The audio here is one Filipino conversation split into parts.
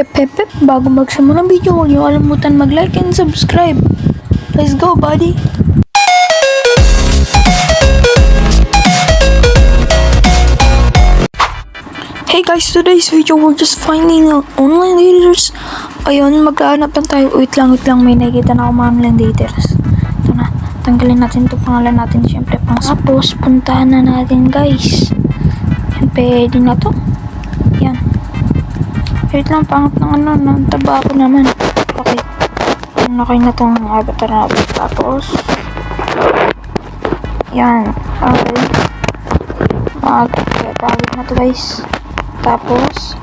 Hep hep hep, bago magsimula ng video, huwag niyo kalimutan mag-like and subscribe. Let's go, buddy! Hey guys, today's video, we're just finding online daters. Ayun, maghahanap lang tayo. Wait lang, wait lang, may nakikita na ako mga online daters. Ito na, tanggalin natin itong pangalan natin, syempre. Pang Tapos, puntahan na natin guys. Yan, pwede na to. Wait lang, pangat ng ano, ng taba ko naman. Okay. Yan, okay na itong avatar na Tapos, yan. Okay. Okay, pagod na to guys. Tapos,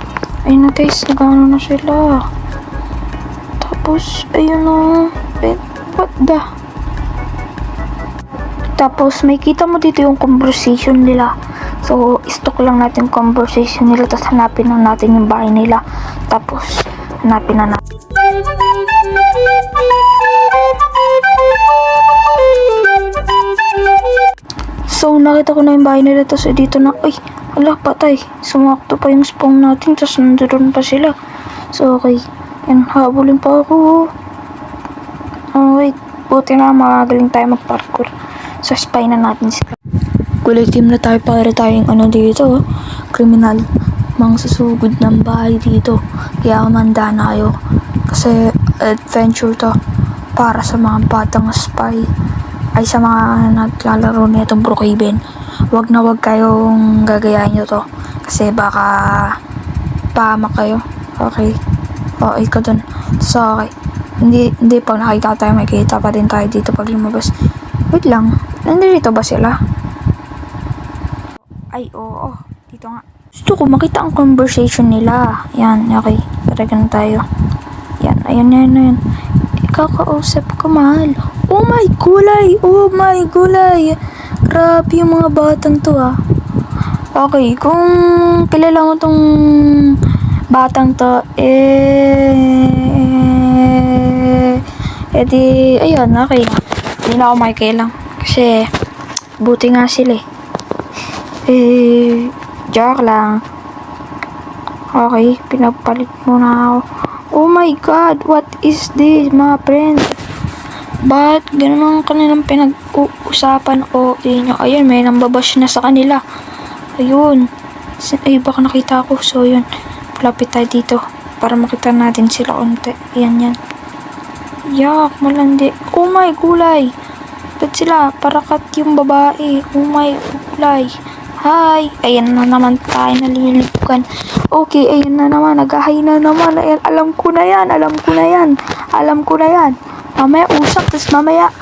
ayun na guys, nagano na sila. Tapos, ayun na. Eh, what the? Tapos, may kita mo dito yung conversation nila. So, stock lang natin conversation nila. Tapos, hanapin lang natin yung bahay nila. Tapos, hanapin na natin. So, nakita ko na yung bahay nila. Tapos, dito na, ay, ala, patay. Sumakto pa yung spawn natin. Tapos, nandoon pa sila. So, okay. Yan, habulin pa ako. Oh, wait. Buti na, magaling tayo mag-parkour. So, spy na natin sila. Kulay team na tayo para tayong ano dito. oh. Criminal. Mga susugod ng bahay dito. Kaya kumanda na kayo. Kasi, adventure to. Para sa mga batang spy ay sa mga naglalaro na itong Brookhaven, wag na wag kayong gagayahin nyo to. Kasi baka pahamak kayo. Okay. O, ikaw dun. So, okay. Hindi, hindi pag nakita tayo, may kita pa din tayo dito pag lumabas. Wait lang. Nandito ba sila? Ay, oo. Dito nga. Gusto ko makita ang conversation nila. Yan, okay. Tara na tayo. Yan, ayan, ayan, ayan. Ikakausap ko, mahal. Oh my gulay! Oh my gulay! Grabe yung mga batang to ah. Okay, kung kilala mo tong batang to, eh, edi, ayun, okay. Hindi na ako makikilang. Kasi, buti nga sila eh. Eh, joke lang. Okay, pinapalit mo na ako. Oh my god, what is this, mga friend? Ba't ganun ang kanilang pinag-uusapan o inyo? Ayun, may nambabash na sa kanila. Ayun. Ay, baka nakita ko. So, yun. Lapit tayo dito. Para makita natin sila konti. Ayan, yan. Yak, malandi. Oh my gulay. Ba't sila? Parakat yung babae. Oh my gulay. Hi! Ayan na naman tayo nalilipukan. Okay, ayan na naman. Nag-hi na naman. Ayan, alam ko na yan. Alam ko na yan. Alam ko na yan. Mamaya usap, tapos mamaya.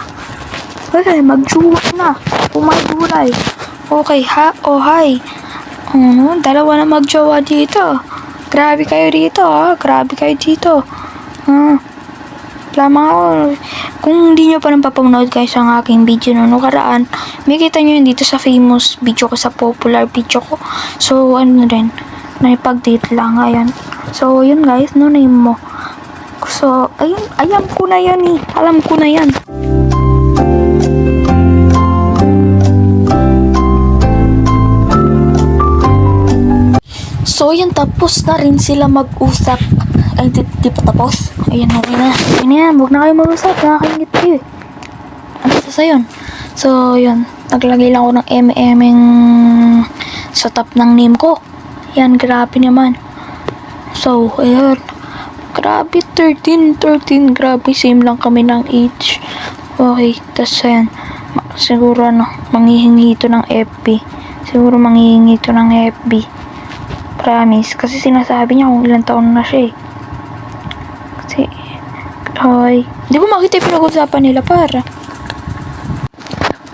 Okay, magjuwa na. Oh my gulay. Okay, ha? Oh, hi. Ano, dalawa na magjowa dito. Grabe kayo dito, ha? Grabe kayo dito. Ah. Lamang ako. Kung hindi nyo pa nang papanood guys ang aking video no nakaraan, may kita nyo yun dito sa famous video ko, sa popular video ko. So, ano rin, naipag-date lang, ayan. So, yun guys, no name mo. So, ayun, alam ko na yan eh. Alam ko na yan. So, yan, tapos na rin sila mag-usap. Ay, di, pa tapos. Ayan, okay na. Ayan na yan, huwag na kayo mag-usap. Nakakaingit kayo eh. Ano sa yun? So, yun. Naglagay lang ako ng MM sa top ng name ko. Yan, grabe naman. So, ayun. Grabe, 13, 13. Grabe, same lang kami ng age. Okay, tas ayan. Siguro ano, manghihingi ito ng FB. Siguro manghihingi ito ng FB. Promise. Kasi sinasabi niya kung ilang taon na siya eh. Ay, hindi ko makita yung pinag-usapan nila para.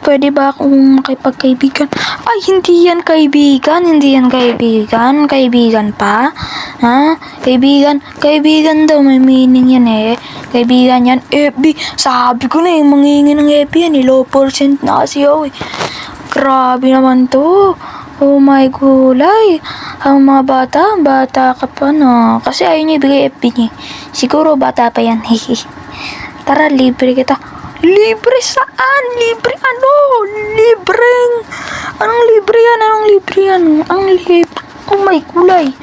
Pwede ba akong makipagkaibigan? Ay, hindi yan kaibigan. Hindi yan kaibigan. Kaibigan pa? Ha? Kaibigan? Kaibigan daw. May meaning yan eh. Kaibigan yan. FB. Sabi ko na eh. Mangingi ng FB yan eh. Low percent na kasi ako eh. Grabe naman to. Oh my gulay. Ang mga bata, bata ka pa no. Kasi ayaw niya ibigay FB niya. Siguro bata pa yan. Hehe. Tara, libre kita. Libre saan? Libre ano? Libreng. Anong libre yan? Anong libre yan? Ang libre. Oh my gulay.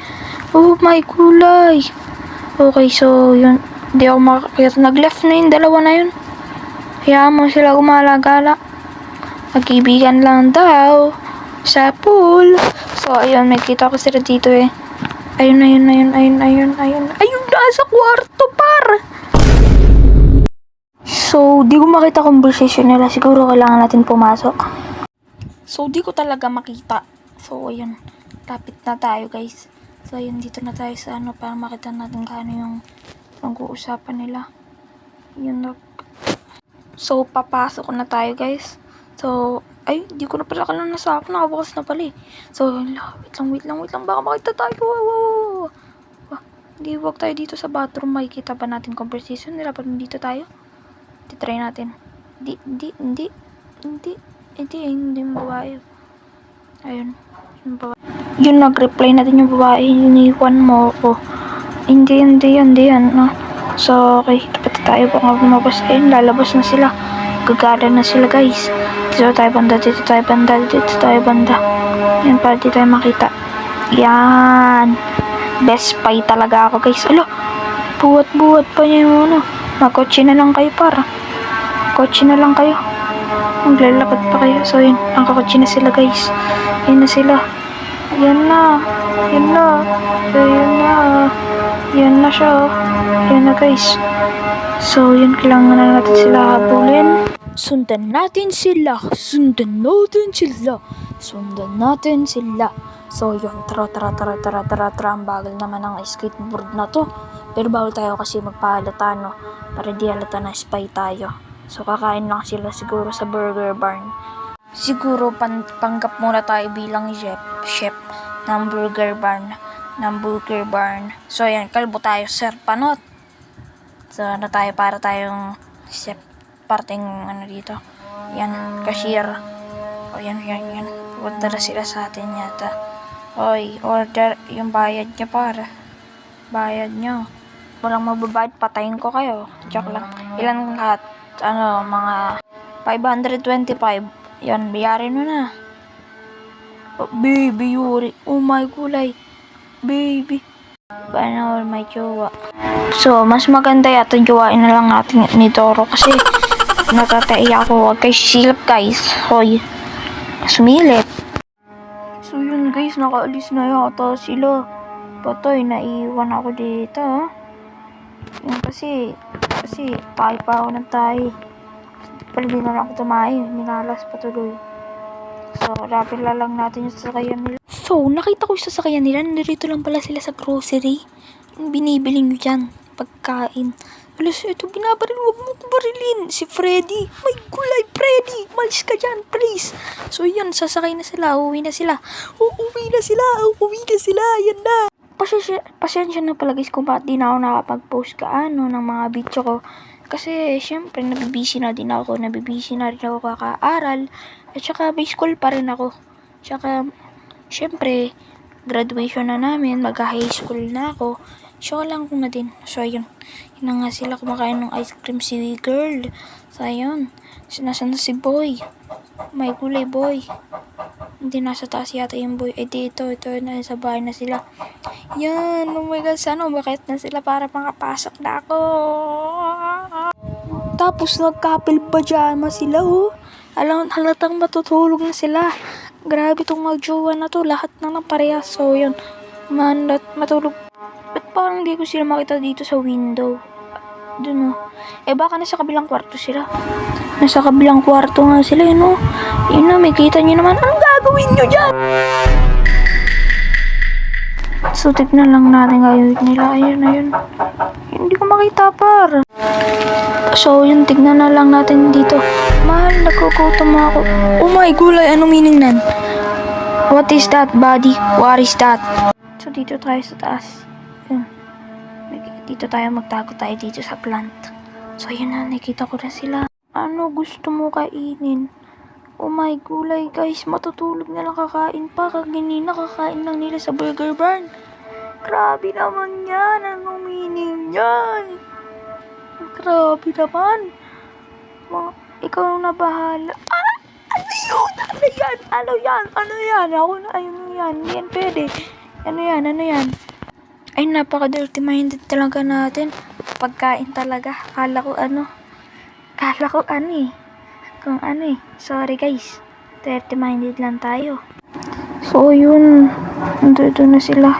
Oh my gulay. Okay, so yun. Hindi ako makakita. Nag-left na yung dalawa na yun. Hayaan mo sila gumalagala. Magkibigan lang daw. Sa pool. So, ayun. May kita ko sila dito eh. Ayun, ayun, ayun, ayun, ayun, ayun. Ayun, nasa kwarto, par! So, di ko makita conversation nila. Siguro kailangan natin pumasok. So, di ko talaga makita. So, ayun. Lapit na tayo, guys. So, ayun. Dito na tayo sa ano para makita natin kung ano yung pag-uusapan nila. Yun na. So, papasok na tayo, guys. So, ay, di ko na pala kala nasa ako. Nakabukas na pala eh. So, wait lang, wait lang, wait lang. Baka makita tayo. Wow, wow, wow. Wah, Hindi, wag tayo dito sa bathroom. Makikita ba natin conversation nila pag nandito tayo? Titry natin. Hindi, hindi, hindi, hindi, hindi, hindi yung babae. Ayun, yung babae. Yun, nag-reply natin yung babae. Iniwan mo ako. Hindi, hindi, hindi yan. No? So, okay. Tayo pa nga lumabas. Ayun, lalabas na sila. Gagala na sila, guys. Dito tayo banda, dito tayo banda, dito tayo banda. Yan, para di tayo makita. Yan. Best spy talaga ako, guys. Alo, buwat-buwat pa niya yung ano. Magkotse na lang kayo, para. Kotse na lang kayo. Maglalakad pa kayo. So, yun. Ang kakotse na sila, guys. Yan na sila. Yan na. Yan na. Yan na. Yan na siya. Yan na, guys. So, yun. Kailangan na natin sila habulin. Sundan natin sila. Sundan natin sila. Sundan natin sila. So, yun. Tara, tara, tara, tara, tara, tara. Ang bagal naman ng skateboard na to. Pero bawal tayo kasi magpahalata, no? Para di halata na spy tayo. So, kakain lang sila siguro sa burger barn. Siguro pan panggap muna tayo bilang chef, chef ng burger barn. Ng burger barn. So, ayan. Kalbo tayo, sir. Panot. So, ano tayo para tayong chef parting ano dito. Yan, cashier. O, yan, yan, yan. Pupunta na sila sa atin yata. Oy, order yung bayad niya para. Bayad nyo. Walang mababayad, patayin ko kayo. Joke lang. Ilan lahat? Ano, mga 525. Yan, bayarin mo na. Oh, baby, Yuri. Oh my gulay. Baby. Paano may jowa? So, mas maganda yata jowain na lang natin ni Toro kasi natataya ako. Huwag kayo silip guys. Hoy. Sumilip. So yun guys, nakaalis na yata sila. Patoy, naiwan ako dito. ah. Yun kasi, kasi tayo pa ako ng tayo. Pala di na lang ako tumayo. Minalas pa tuloy. So, rapid na lang natin yung sasakyan nila. So, nakita ko yung sasakyan nila. Nandito lang pala sila sa grocery. Yung binibili nyo dyan. Pagkain. Alas, ito binabaril. Huwag mo barilin. Si Freddy. May gulay, Freddy. Malis ka dyan, please. So, yun. Sasakay na sila. Uuwi na sila. Uuwi na sila. Uuwi na sila. Yan na. Pasensya, pasensya na pala guys kung bakit di na ako nakapag-post ka ano ng mga video ko. Kasi, syempre, nabibisi na din ako. Nabibisi na rin ako kakaaral. At saka, may school pa rin ako. Tsaka, syempre, graduation na namin. Mag-high school na ako. So, lang ko na din. So, ayun. Yun na nga sila kumakain ng ice cream si girl. So, ayun. Sinasan na si boy. May gulay boy. Hindi nasa taas yata yung boy. Eh, di ito, ito na sa bahay na sila. Yan, oh my god, sana bakit na sila para makapasok na ako. Tapos nagkapil pajama sila, oh. Alam, halatang matutulog na sila. Grabe tong magjowa na to, lahat na ng parehas. So, yun, man, matulog. Ba't parang hindi ko sila makita dito sa window? Dun, oh. Eh, baka nasa kabilang kwarto sila. Nasa kabilang kwarto nga sila, yun, oh. Yun na, may kita nyo naman. Anong gagawin nyo dyan? So, tignan lang natin ngayon nila. Ayun, ayun. Hindi ko makita, par. So, yun, tignan na lang natin dito. Mahal, nagkukutom ako. Oh my gulay, anong meaning nan? What is that, buddy? What is that? So, dito tayo sa taas. Yun. Dito tayo, magtago tayo dito sa plant. So, yun na, nakita ko na sila. Ano gusto mo kainin? Oh my gulay guys, matutulog na lang kakain pa. Kaganina kakain lang nila sa burger barn. Grabe naman yan. Anong meaning yan? Grabe naman. Ma, ikaw na bahala. Ah! Ano yun? Ano yan? Ano yan? Ano yan? Ako na, ayun yan. Yan pwede. Ano yan? Ano yan? Ay, napaka-dirty minded talaga natin. Pagkain talaga. Kala ko ano. Kala ko ano eh. Kung ano eh. Sorry guys. Dirty minded lang tayo. So, yun. Nandito na sila.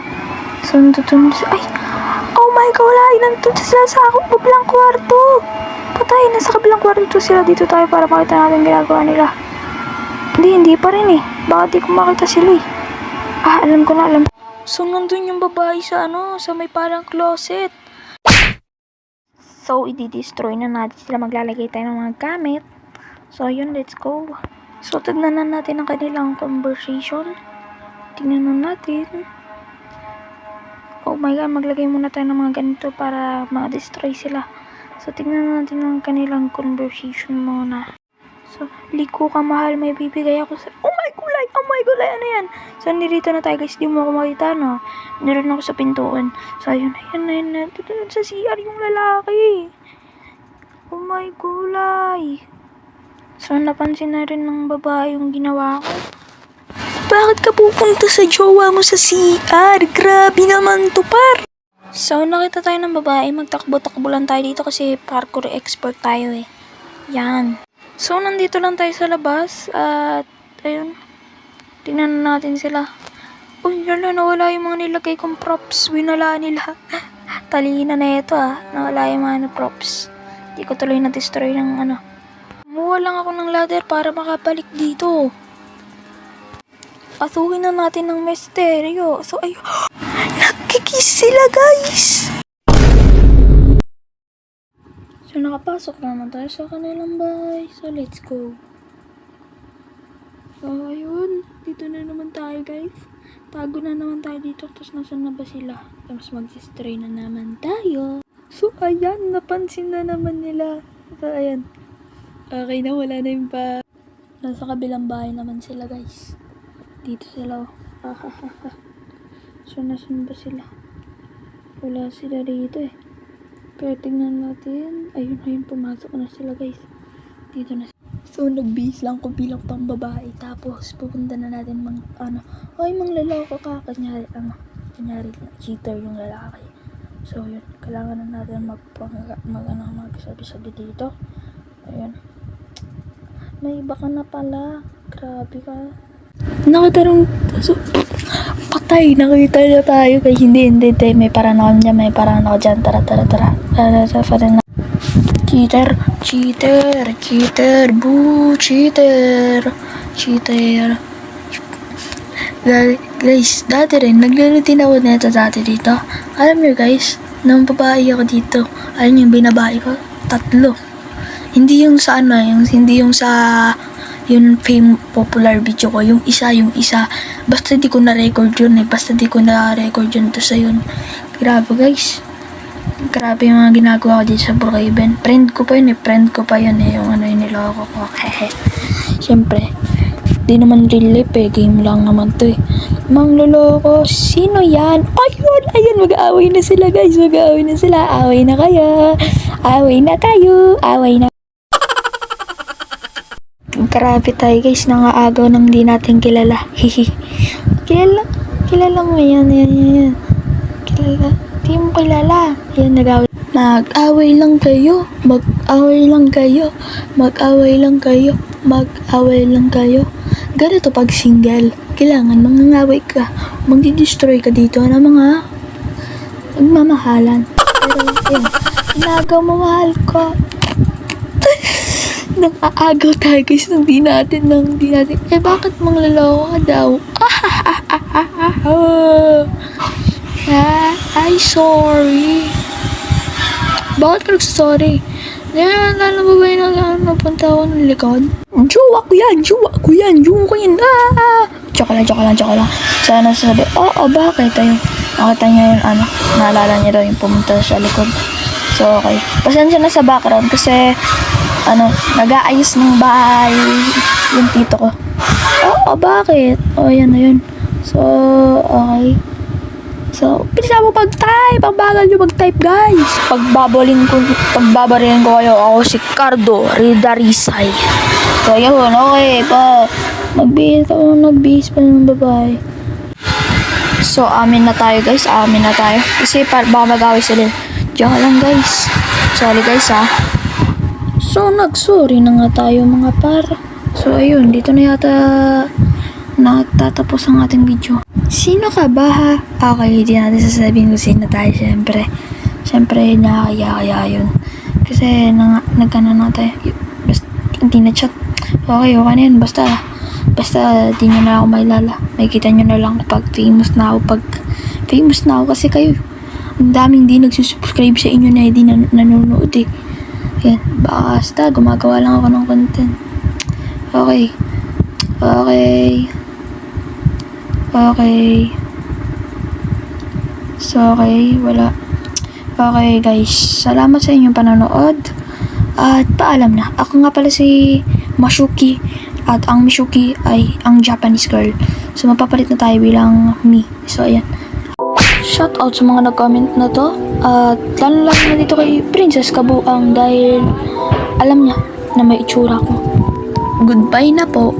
So, nandito na sila. Ay! Oh my God! Wala! Nandito sila sa kabilang kwarto. Patay! Nasa kabilang kwarto sila. Dito tayo para makita natin ginagawa nila. Hindi, hindi pa rin eh. Baka di ko makita sila eh. Ah, alam ko na, alam So, nandun yung babae sa ano, sa may parang closet. So, i-destroy na natin sila. Maglalagay tayo ng mga gamit. So, yun, let's go. So, tignan na natin ang kanilang conversation. Tignan na natin. Oh my god, maglagay muna tayo ng mga ganito para ma-destroy sila. So, tignan na natin ang kanilang conversation muna. So, liko ka mahal, may bibigay ako sa... Oh my gulay! Oh my gulay! Ano yan? So, nirito na tayo guys. Di mo ako makita, no? Niroon ako sa pintuan. So, ayun, ayun, ayun, ayun. Na sa CR yung lalaki. Oh my gulay! So, napansin na rin ng babae yung ginawa ko. Bakit ka pupunta sa jowa mo sa CR? Grabe naman to, par! So, nakita tayo ng babae. Magtakbo-takbo lang tayo dito kasi parkour expert tayo eh. Yan. So, nandito lang tayo sa labas at ayun, tingnan na natin sila. Uy, yala, nawala yung mga nilagay kong props. Winala nila. Talina na ito ah. Nawala yung mga props. Di ko tuloy na-destroy ng ano. Kumuha lang ako ng ladder para makabalik dito. Pasukin na natin ng misteryo. So, ay, nagkikiss sila guys! So, nakapasok na naman tayo sa kanilang bahay. So, let's go. So, ayun. Dito na naman tayo, guys. Tago na naman tayo dito. Tapos, nasan na ba sila? Tapos, mag-stray na naman tayo. So, ayan. Napansin na naman nila. So, ayan. Okay na. Wala na yung pa. Nasa kabilang bahay naman sila, guys. Dito sila, oh. Ahahaha. So, nasan ba sila? Wala sila dito, eh. Pero tingnan natin. Ayun, ayun, pumasok na sila guys. Dito na So, nagbihis lang ko bilang pang babae. Tapos, pupunta na natin mang, ano, ay, mang lalako ka. Kanyari, ano, kanyari, cheater yung lalaki. So, yun, kailangan na natin mag, mag, mag ano, magsabi-sabi dito. Ayun. May iba ka na pala. Grabe ka. Nakatarong, so, patay, nakita na tayo guys. Hindi, hindi, hindi. May parang ako may parang ako dyan. Tara, tara, tara. Tara, tara, tara. Cheater, cheater, cheater, boo, cheater, cheater. Gu- Guys, dati rin, naglaro ako nito dati dito. Alam niyo guys, nung babae ako dito, alam niyo yung binabae ko? Tatlo. Hindi yung sa ano, yung, hindi yung sa yung fame popular video ko, yung isa, yung isa. Basta di ko na-record yun eh. Basta di ko na-record yun to sa yun. Grabe guys. Grabe yung mga ginagawa ko dito sa Brookhaven. Friend ko pa yun eh. Friend ko pa yun eh. Yung ano yung niloko ko. Hehe. Siyempre. Di naman real life eh. Game lang naman to eh. Mang loloko. Sino yan? Ayun! Ayun! Mag-aaway na sila guys. Mag-aaway na sila. Away na kayo. Away na kayo. Away na Grabe tayo guys, nangaagaw ng di natin kilala. Hihi. kilala, kilala mo yan, yan, yan, yan. Kilala, di mo kilala. Yan, nag-away. Mag-away lang kayo, mag-away lang kayo, mag-away lang kayo, mag-away lang kayo. Ganito pag single, kailangan mangangaway ka, magdi-destroy ka dito ng mga nagmamahalan. Pero, yun, inagaw mo mahal ko, nang aagaw tayo guys nang di natin nang di natin eh bakit manglalawa ka daw ah, ay sorry bakit ka nagsasorry Nalala mo ba yung nag- napunta ako ng likod? Jowa ko yan! Jowa ko yan! Jowa ko yan! Ah! Tsaka lang, tsaka lang, tsaka lang. Sana sabi, oo, oh, bakit? Ayun, nakita niya yung ano, naalala niya daw yung pumunta sa likod. So, okay. Pasensya na sa background kasi, ano, nag-aayos ng bahay yung tito ko. Oo, bakit? O, yan na yun. So, okay. So, bisa mo pag-type. Ang bagal nyo mag-type, guys. Pagbabalin ko, pagbabarilin ko kayo, ako si Cardo Ridarisay. So, yun, okay. Pa, magbihis ako, nagbihis pa ng babae. So, amin na tayo guys. Amin na tayo. Kasi par baka mag-away sila. Diyan lang guys. Sorry guys ha. So, nag-sorry na nga tayo mga par. So, ayun. Dito na yata nagtatapos ang ating video. Sino ka ba ha? Okay, hindi natin sasabihin kung sino tayo syempre. Syempre, nakakaya-kaya yun. Kasi, nang, nagkano na tayo. Basta, hindi na chat. Okay, okay na yun. Basta, basta, di nyo na ako mailala. May kita nyo na lang kapag famous na ako. Pag famous na ako kasi kayo. Ang daming di nagsusubscribe sa inyo na hindi nan- nanonood eh. Yan, basta, gumagawa lang ako ng content. Okay. Okay. Okay. So, okay, wala. Okay, guys. Salamat sa inyong panonood. At paalam na. Ako nga pala si Mashuki. At ang Mishuki ay ang Japanese girl. So, mapapalit na tayo bilang me. So, ayan. Shout out sa mga nag-comment na to. At lalo lang na dito kay Princess Kabuang dahil alam niya na may itsura ko. Goodbye na po.